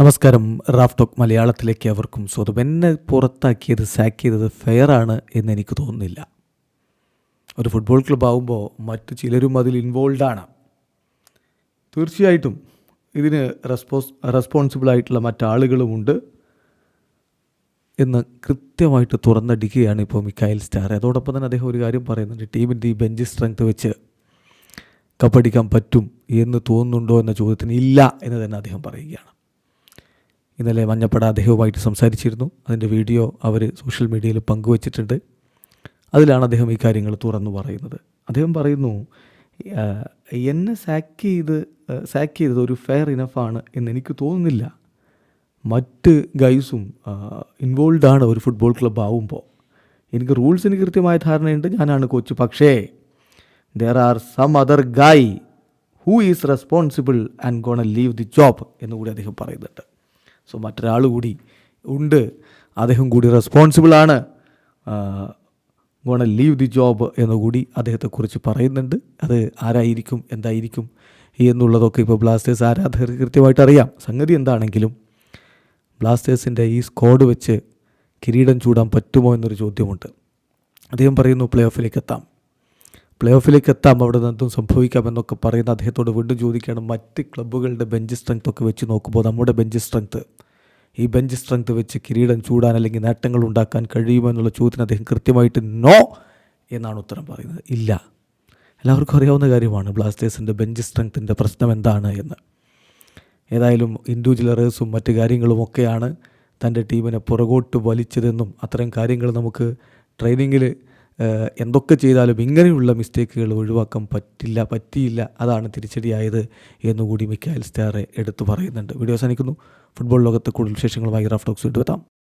നമസ്കാരം. Raf talk മലയാളത്തിലേക്ക് അവർക്കും സ്വതം എന്നെ പുറത്താക്കിയത് സാക്ക് ചെയ്തത് ആണ് എന്ന് എനിക്ക് തോന്നുന്നില്ല. ഒരു ഫുട്ബോൾ ക്ലബ് ആകുമ്പോൾ മറ്റു ചിലരും അതിൽ ഇൻവോൾവ് ആണ്. തീർച്ചയായിട്ടും ഇതിന് റെസ്പോസ് റെസ്പോൺസിബിൾ ആയിട്ടുള്ള മറ്റാളുകളുമുണ്ട് എന്ന് കൃത്യമായിട്ട് തുറന്നടിക്കുകയാണ് ഇപ്പോൾ മിക്കായൽ സ്റ്റാർ. അതോടൊപ്പം തന്നെ അദ്ദേഹം ഒരു കാര്യം പറയുന്നുണ്ട് ടീമിന്റെ ഈ ബെഞ്ച് സ്ട്രെങ്ത് വെച്ച് കപ്പടിക്കാൻ പറ്റും എന്ന് തോന്നുന്നുണ്ടോ എന്ന ചോദ്യത്തിന് ഇല്ല എന്ന് തന്നെ അദ്ദേഹം പറയുകയാണ്. ഇന്നലെ മഞ്ഞപ്പട അദ്ദേഹവുമായിട്ട് സംസാരിച്ചിരുന്നു. അതിന്റെ വീഡിയോ അവർ സോഷ്യൽ മീഡിയയിൽ പങ്കുവച്ചിട്ടുണ്ട്. അതിലാണ് അദ്ദേഹം ഈ കാര്യങ്ങൾ തുറന്നു പറയുന്നത്. അദ്ദേഹം പറയുന്നു എന്നെ സാക്ക് ചെയ്ത് സാക്ക് ചെയ്തത് ഒരു ഫെയർ ഇനഫാണ് എന്ന് എനിക്ക് തോന്നുന്നില്ല. മറ്റ് ഗൈസും ഇൻവോൾവ് ആണ് ഒരു ഫുട്ബോൾ ക്ലബ്ബ് ആവുമ്പോൾ. എനിക്ക് റൂൾസിന് കൃത്യമായ ധാരണയുണ്ട്. ഞാനാണ് കോച്ച് പക്ഷേ there are some other guy who is responsible and gonna leave the job എന്നുകൂടി അദ്ദേഹം പറയുന്നുണ്ട്. സോ മറ്റൊരാൾ കൂടി ഉണ്ട്. അദ്ദേഹം കൂടി റെസ്പോൺസിബിളാണ് ഗോണ ലീവ് ദി ജോബ് എന്നുകൂടി അദ്ദേഹത്തെക്കുറിച്ച് പറയുന്നുണ്ട്. അത് ആരായിരിക്കും എന്തായിരിക്കും എന്നുള്ളതൊക്കെ ഇപ്പോൾ ബ്ലാസ്റ്റേഴ്സ് ആരാധകർ കൃത്യമായിട്ട് അറിയാം. സംഗതി എന്താണെങ്കിലും ബ്ലാസ്റ്റേഴ്സിന്റെ ഈ സ്കോഡ് വെച്ച് കിരീടം ചൂടാൻ പറ്റുമോ എന്നൊരു ചോദ്യമുണ്ട്. അദ്ദേഹം പറയുന്നു പ്ലേ ഓഫിലേക്ക് എത്താം. പ്ലേ ഓഫിലേക്ക് എത്താം. അവിടെ നിന്ന് എന്തും സംഭവിക്കാം എന്നൊക്കെ പറയുന്ന അദ്ദേഹത്തോട് വീണ്ടും ചോദിക്കുകയാണ് മറ്റ് ക്ലബ്ബുകളുടെ ബെഞ്ച് സ്ട്രെങ്ത് ഒക്കെ വെച്ച് നോക്കുമ്പോൾ നമ്മുടെ ബെഞ്ച് സ്ട്രെങ്ത് ഈ ബെഞ്ച് സ്ട്രെങ്ത് വെച്ച് കിരീടം ചൂടാൻ അല്ലെങ്കിൽ നേട്ടങ്ങൾ ഉണ്ടാക്കാൻ കഴിയുമോ എന്നുള്ള ചോദ്യത്തിന് അദ്ദേഹം കൃത്യമായിട്ട് നോ എന്നാണ് ഉത്തരം പറയുന്നത്. ഇല്ല. എല്ലാവർക്കും അറിയാവുന്ന കാര്യമാണ് ബ്ലാസ്റ്റേഴ്സിന്റെ ബെഞ്ച് സ്ട്രെങ്ത്തിന്റെ പ്രശ്നം എന്താണ് എന്ന്. ഏതായാലും ഇൻഡിവിജ്വൽ എറേഴ്സും മറ്റു കാര്യങ്ങളുമൊക്കെയാണ് തന്റെ ടീമിനെ പുറകോട്ട് വലിച്ചതെന്നും അത്തരം കാര്യങ്ങൾ നമുക്ക് ട്രെയിനിങ്ങിൽ എന്തൊക്കെ ചെയ്താലും ഇങ്ങനെയുള്ള മിസ്റ്റേക്കുകൾ ഒഴിവാക്കാൻ പറ്റില്ല പറ്റിയില്ല. അതാണ് തിരിച്ചടിയായത് എന്നുകൂടി മിക്കായൽ സ്റ്റാറെ എടുത്തു പറയുന്നുണ്ട്. വീഡിയോ അവസാനിക്കുന്നു. ഫുട്ബോൾ ലോകത്ത് കൂടുതൽ വിശേഷങ്ങളുമായി റാഫ് ടോക്സ് വിട്ടുവെത്താം